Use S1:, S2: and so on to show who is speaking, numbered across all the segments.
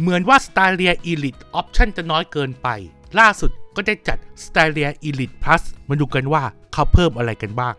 S1: เหมือนว่า s t y l i a Elite Option จะน้อยเกินไป ล่าสุดก็ได้จัด s t y l i a Elite Plus มาดูกันว่าเขาเพิ่มอะไรกันบ้าง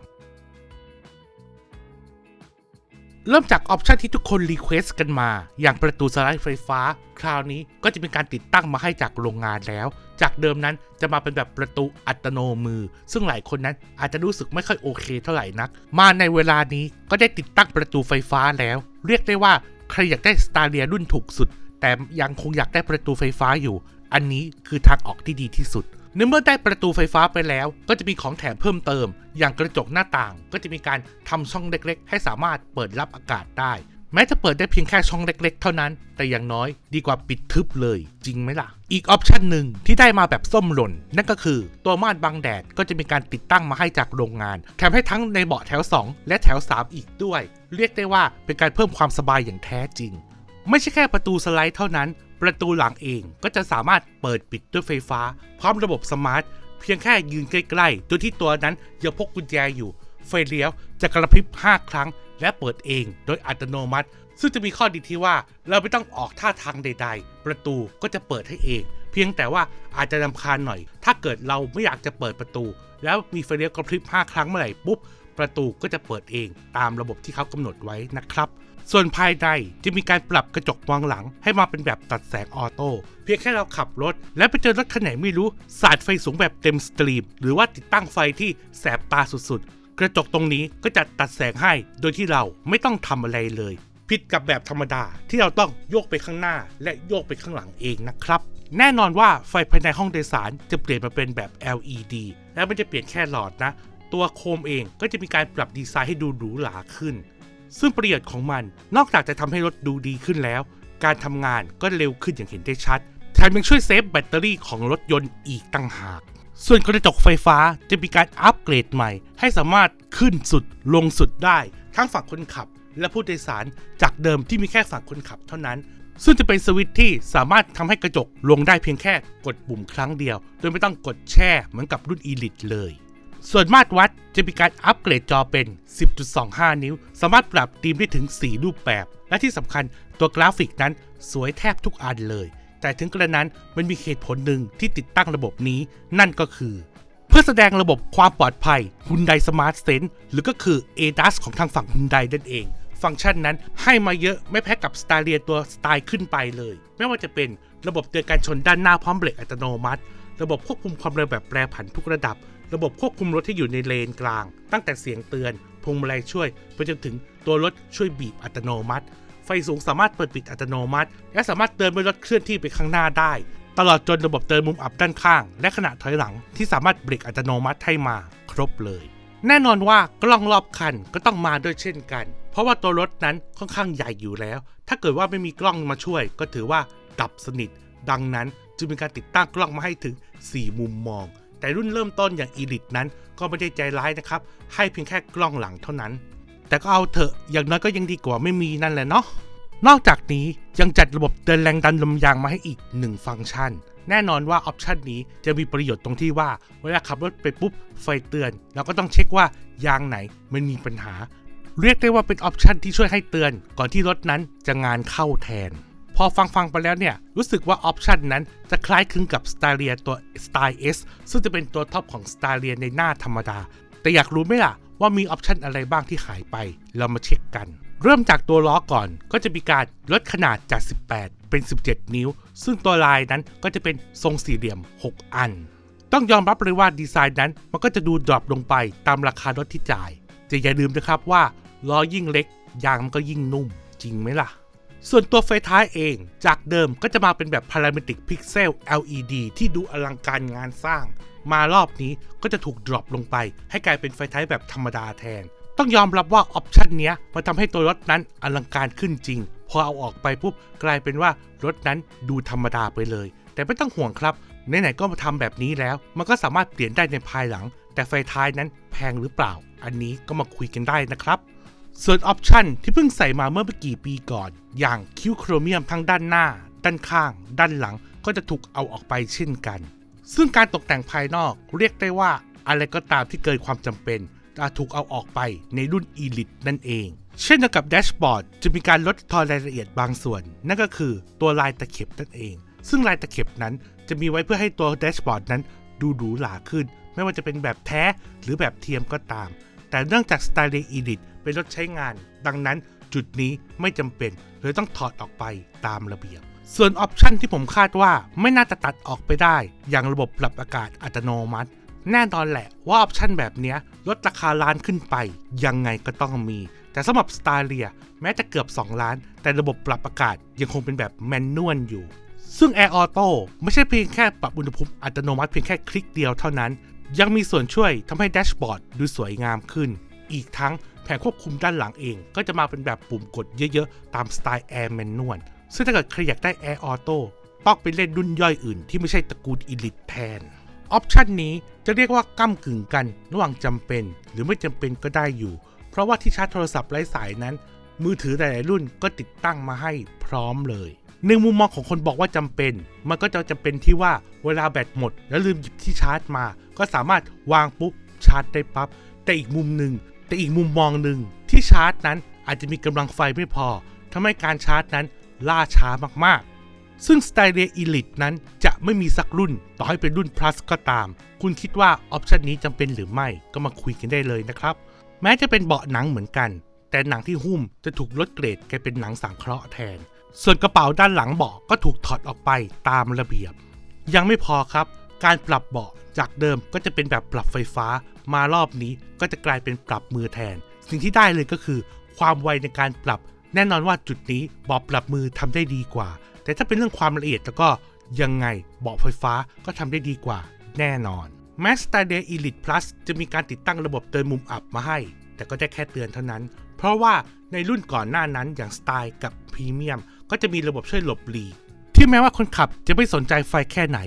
S1: เริ่มจากออปชันที่ทุกคนรีเควสต์กันมา อย่างประตูสไลด์ไฟฟ้า คราวนี้ก็จะเป็นการติดตั้งมาให้จากโรงงานแล้ว จากเดิมนั้นจะมาเป็นแบบประตูอัตโนมือ ซึ่งหลายคนนั้นอาจจะรู้สึกไม่ค่อยโอเคเท่าไหร่นัก มาในเวลานี้ก็ได้ติดตั้งประตูไฟฟ้าแล้ว เรียกได้ว่าใครอยากได้สตาร์เลียรุ่นถูกสุด แต่ยังคงอยากได้ประตูไฟฟ้าอยู่ อันนี้คือทางออกที่ดีที่สุดในเมื่อได้ประตูไฟฟ้าไปแล้ว ก็จะมีของแถมเพิ่มเติม อย่างกระจกหน้าต่าง ก็จะมีการทำช่องเล็กๆ ให้สามารถเปิดรับอากาศได้ แม้จะเปิดได้เพียงแค่ช่องเล็ก ๆ เท่านั้น แต่อย่างน้อยดีกว่าปิดทึบเลย จริงไหมล่ะ อีกออปชันหนึ่งที่ได้มาแบบส้มหล่น นั่นก็คือตัวม่านบังแดดก็จะมีการติดตั้งมาให้จากโรงงาน แถมให้ทั้งในเบาะแถว 2 และแถว 3 อีกด้วย เรียกได้ว่าเป็นการเพิ่มความสบายอย่างแท้จริง ไม่ใช่แค่ประตูสไลด์เท่านั้น ประตูหลังเองก็จะสามารถเปิดปิดด้วยไฟฟ้า พร้อมระบบสมาร์ท เพียงแค่ยืนใกล้ๆโดยที่ตัวนั้นยังพกกุญแจอยู่ ไฟเลี้ยวจะกระพริบ 5 ครั้ง และเปิดเองโดยอัตโนมัติ ซึ่งจะมีข้อดีที่ว่าเราไม่ต้องออกท่าทางใด ๆ ประตูก็จะเปิดให้เอง เพียงแต่ว่าอาจจะนำคาญหน่อย ถ้าเกิดเราไม่อยากจะเปิดประตู แล้วมีไฟเลี้ยวกระพริบ 5 ครั้งเมื่อไหร่ปุ๊บประตูก็จะเปิดเองตามระบบที่เขากำหนดไว้นะครับ ส่วนภายในจะมีการปรับกระจกมองหลัง ให้มาเป็นแบบตัดแสงออโต้เพียงแค่เราขับรถ แล้วไปเจอรถคันไหนไม่รู้ สาดไฟสูงแบบเต็มสตรีม หรือว่าติดตั้งไฟที่แสบตาสุดๆ กระจกตรงนี้ก็จะตัดแสงให้ โดยที่เราไม่ต้องทำอะไรเลยผิดกับแบบธรรมดาที่เราต้องโยกไปข้างหน้า และโยกไปข้างหลังเองนะครับ แน่นอนว่าไฟภายในห้องโดยสารจะเปลี่ยนมาเป็นแบบ LED และไม่จะเปลี่ยนแค่หลอดนะ ตัวโคมเองก็จะมีการปรับดีไซน์ให้ดูหรูหราขึ้น ซึ่งประโยชน์ของมันนอกจากจะทำให้รถดูดีขึ้นแล้ว การทำงานก็เร็วขึ้นอย่างเห็นได้ชัด แถมยังช่วยเซฟแบตเตอรี่ของรถยนต์อีกตั้งหาก ส่วนกระจกไฟฟ้าจะมีการอัปเกรดใหม่ ให้สามารถขึ้นสุดลงสุดได้ ทั้งฝั่งคนขับ และผู้โดยสารจากเดิมที่มีแค่ฝั่งคนขับเท่านั้นซึ่งจะเป็นสวิตช์ที่สามารถทำให้กระจกลงได้เพียงแค่กดปุ่มครั้งเดียว โดยไม่ต้องกดแช่เหมือนกับรุ่น Elite เลย ส่วนมาตรวัดจะมีการอัปเกรดจอเป็น 10.25 นิ้ว สามารถปรับธีมได้ถึง 4 รูปแบบ และที่สำคัญตัวกราฟิกนั้นสวยแทบทุกอันเลย แต่ถึงกระนั้นมันมีเหตุผลหนึ่งที่ติดตั้งระบบนี้ นั่นก็คือ เพื่อแสดงระบบความปลอดภัย Hyundai Smart Sense หรือก็คือ ADAS ของทางฝั่ง Hyundai นั่นเอง ฟังก์ชันนั้นให้มาเยอะไม่แพ้กับ s t a r l i a ตัวสไตล์ขึ้นไปเลย ไม่ว่าจะเป็นระบบเตือนการชนด้านหน้าพร้อมเบรกอัตโนมัติ ระบบควบคุมความเร็วแบบแปรผันทุกระดับ ระบบควบคุมรถที่อยู่ในเลนกลาง ตั้งแต่เสียงเตือนพวงมาลัยช่วยไปจนถึงตัวรถช่วยบีบอัตโนมัติ ไฟสูงสามารถเปิดปิดอัตโนมัติ และสามารถเตือนเมื่อรถเคลื่อนที่ไปข้างหน้าได้ ตลอดจนระบบเตือนมุมอับด้านข้าง และขณะถอยหลังที่สามารถเบรกอัตโนมัติให้มาครบเลย แน่นอนว่ากล้องรอบคันก็ต้องมาด้วยเช่นกัน เพราะว่าตัวรถนั้นค่อนข้างใหญ่อยู่แล้ว ถ้าเกิดว่าไม่มีกล้องมาช่วย ก็ถือว่าดับสนิท ดังนั้น จึงมีการติดตั้งกล้องมาให้ถึง 4 มุมมอง แต่รุ่นเริ่มต้นอย่าง Elite นั้นก็ไม่ได้ใจร้ายนะครับ ให้เพียงแค่กล้องหลังเท่านั้น แต่ก็เอาเถอะอย่างน้อยก็ยังดีกว่าไม่มีนั่นแหละเนาะนอกจากนี้ยังจัดระบบเตือนแรงดันลมยางมาให้อีก 1 ฟังก์ชัน แน่นอนว่าออปชันนี้จะมีประโยชน์ตรงที่ว่า เวลาขับรถไปปุ๊บ ไฟเตือน เราก็ต้องเช็คว่ายางไหนมันมีปัญหา เรียกได้ว่าเป็นออปชันที่ช่วยให้เตือน ก่อนที่รถนั้นจะงานเข้าแทน พอฟังฟังไปแล้วเนี่ย รู้สึกว่าออปชันนั้นจะคล้ายคลึงกับ s t y l i a ตัว Style S ซึ่งจะเป็นตัวท็อปของ s t y l i a ในหน้าธรรมดา แต่อยากรู้ไหมล่ะว่ามีออปชันอะไรบ้างที่หายไป เรามาเช็คกัน เริ่มจากตัวล้อก่อนก็จะมีการลดขนาดจาก 18 เป็น 17 นิ้ว ซึ่งตัวลายนั้นก็จะเป็นทรงสี่เหลี่ยม 6 อัน ต้องยอมรับเลยว่าดีไซน์นั้น มันก็จะดูดรอปลงไปตามราคารถที่จ่ายแต่อย่าลืมนะครับว่าล้อยิ่งเล็กยางมันก็ยิ่งนุ่ม จริงไหมล่ะ ส่วนตัวไฟท้ายเองจากเดิมก็จะมาเป็นแบบ Parametric Pixel LED ที่ดูอลังการงานสร้าง มารอบนี้ก็จะถูกดรอปลงไป ให้กลายเป็นไฟท้ายแบบธรรมดาแทน ต้องยอมรับว่าออปชันเนี้ยมันทำให้ตัวรถนั้นอลังการขึ้นจริง พอเอาออกไปปุ๊บกลายเป็นว่ารถนั้นดูธรรมดาไปเลย แต่ไม่ต้องห่วงครับไหนๆก็มาทำแบบนี้แล้ว มันก็สามารถเปลี่ยนได้ในภายหลัง แต่ไฟท้ายนั้นแพงหรือเปล่า อันนี้ก็มาคุยกันได้นะครับ ส่วนออปชันที่เพิ่งใส่มาเมื่อไม่กี่ปีก่อน อย่างคิวโครเมียมทั้งด้านหน้า ด้านข้าง ด้านหลังก็จะถูกเอาออกไปเช่นกัน ซึ่งการตกแต่งภายนอกเรียกได้ว่าอะไรก็ตามที่เกินความจำเป็นจะถูกเอาออกไปในรุ่น Elite นั่นเอง เช่นเดียวกับแดชบอร์ดจะมีการลดทอนรายละเอียดบางส่วน นั่นก็คือตัวลายตะเข็บนั่นเอง ซึ่งลายตะเข็บนั้นจะมีไว้เพื่อให้ตัวแดชบอร์ดนั้นดูหรูหราขึ้น ไม่ว่าจะเป็นแบบแท้หรือแบบเทียมก็ตาม แต่เนื่องจาก s t y l e Elite เป็นรถใช้งาน ดังนั้นจุดนี้ไม่จำเป็นเลยต้องถอดออกไปตามระเบียบ ส่วนออปชันที่ผมคาดว่าไม่น่าจะตัดออกไปได้ อย่างระบบปรับอากาศอัตโนมัติ แน่นอนแหละว่าออปชันแบบนี้ลดราคาล้านขึ้นไป ยังไงก็ต้องมี แต่สำหรับ s t y l e แม้จะเกือบ 2 ล้าน แต่ระบบปรับอากาศยังคงเป็นแบบแมนนวลอยู่ ซึ่ง Air Auto ไม่ใช่เพียงแค่ปรับอุณหภูมิอัตโนมัติเพียงแค่คลิกเดียวเท่านั้น ยังมีส่วนช่วยทำให้แดชบอร์ดดูสวยงามขึ้น อีกทั้ง แผงควบคุมด้านหลังเอง ก็จะมาเป็นแบบปุ่มกดเยอะๆ ตามสไตล์ Air Manual ซึ่งถ้าเกิดใครอยากได้ Air Auto ต้องไปเล่นรุ่นย่อยอื่นที่ไม่ใช่ตระกูล Elite แทน ออปชันนี้จะเรียกว่าก้ากึ่งกัน ระหว่างจำเป็น หรือไม่จำเป็นก็ได้อยู่ เพราะว่าที่ชาร์จโทรศัพท์ไร้สายนั้น มือถือหลายๆรุ่นก็ติดตั้งมาให้พร้อมเลยในมุมมองของคนบอกว่าจำเป็น มันก็จะจำเป็นที่ว่าเวลาแบตหมด แล้วลืมหยิบที่ชาร์จมา ก็สามารถวางปุ๊บชาร์จได้ปับ๊บแต่อีกมุมหนึ่ง แต่อีกมุมมองหนึ่งที่ชาร์จนั้นอาจจะมีกำลังไฟไม่พอทำให้การชาร์จนั้นล่าช้ามากๆ ซึ่ง s t y l e Elite นั้นจะไม่มีสักรุ่น ต่อให้เป็นรุ่น plus ก็ตาม คุณคิดว่าออปชันนี้จำเป็นหรือไม่ก็มาคุยกันได้เลยนะครับ แม้จะเป็นเบาะหนังเหมือนกัน แต่หนังที่หุ้มจะถูกลดเกรดกลายเป็นหนังสังเคราะห์แทน ส่วนกระเป๋าด้านหลังเบาะก็ถูกถอดออกไปตามระเบียบ ยังไม่พอครับ การปรับเบาะจากเดิมก็จะเป็นแบบปรับไฟฟ้ามารอบนี้ก็จะกลายเป็นปรับมือแทน สิ่งที่ได้เลยก็คือ ความไวในการปรับ แน่นอนว่าจุดนี้เบาะปรับมือทำได้ดีกว่า แต่ถ้าเป็นเรื่องความละเอียดแล้วก็ยังไงเบาะไฟฟ้าก็ทำได้ดีกว่า แน่นอน m a x t a d a y Elite Plus จะมีการติดตั้งระบบเตือนมุมอับมาให้ แต่ก็ได้แค่เตือนเท่านั้น เพราะว่าในรุ่นก่อนหน้านั้นอย่างสไตล์กับพรีเมียมก็จะมีระบบช่วยหลบหลีกที่แม้ว่าคนขับจะไม่สนใจไฟแค่ไหน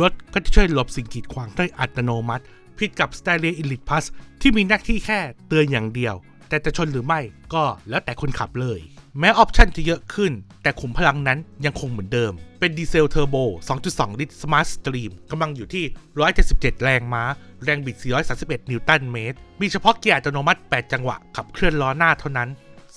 S1: รถก็จะช่วยหลบสิ่งกีดขวางด้วยอัตโนมัติ ผิดกับ s t y l e Elite Plus ที่มีหน้าที่แค่เตือนอย่างเดียว แต่จะชนหรือไม่ก็แล้วแต่คนขับเลย แม้ออปชันจะเยอะขึ้น แต่ขุมพลังนั้นยังคงเหมือนเดิม เป็นดีเซลเทอร์โบ 2.2 ลิตร Smart Stream กำลังอยู่ที่ 177 แรงม้า แรงบิด 431 นิวตันเมตร มีเฉพาะเกียร์อัตโนมัติ 8 จังหวะ ขับเคลื่อนล้อหน้าเท่านั้น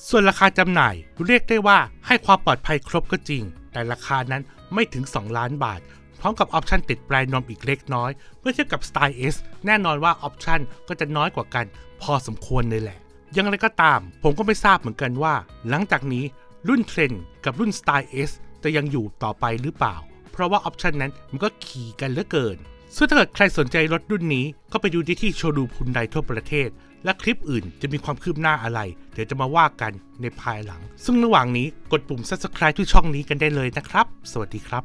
S1: ส่วนราคาจำหน่ายเรียกได้ว่าให้ความปลอดภัยครบก็จริง แต่ราคานั้นไม่ถึง 2 ล้านบาท พร้อมกับออปชันติดปลายนมอีกเล็กน้อย เมื่อเทียบกับ Style S แน่นอนว่าออปชันก็จะน้อยกว่ากัน พอสมควรเลยแหละยังไรก็ตาม ผมก็ไม่ทราบเหมือนกันว่า หลังจากนี้รุ่นเทรนกับรุ่น Style S จะยังอยู่ต่อไปหรือเปล่า เพราะว่าออปชันนั้นมันก็ขี่กันเหลือเกินซึ่งถ้าเกิดใครสนใจรถรุ่นนี้ก็ไปดูได้ที่โชว์รูมฮุนไดทั่วประเทศ และคลิปอื่นจะมีความคืบหน้าอะไร เดี๋ยวจะมาว่ากันในภายหลัง ซึ่งระหว่างนี้กดปุ่ม subscribe ที่ช่องนี้กันได้เลยนะครับ สวัสดีครับ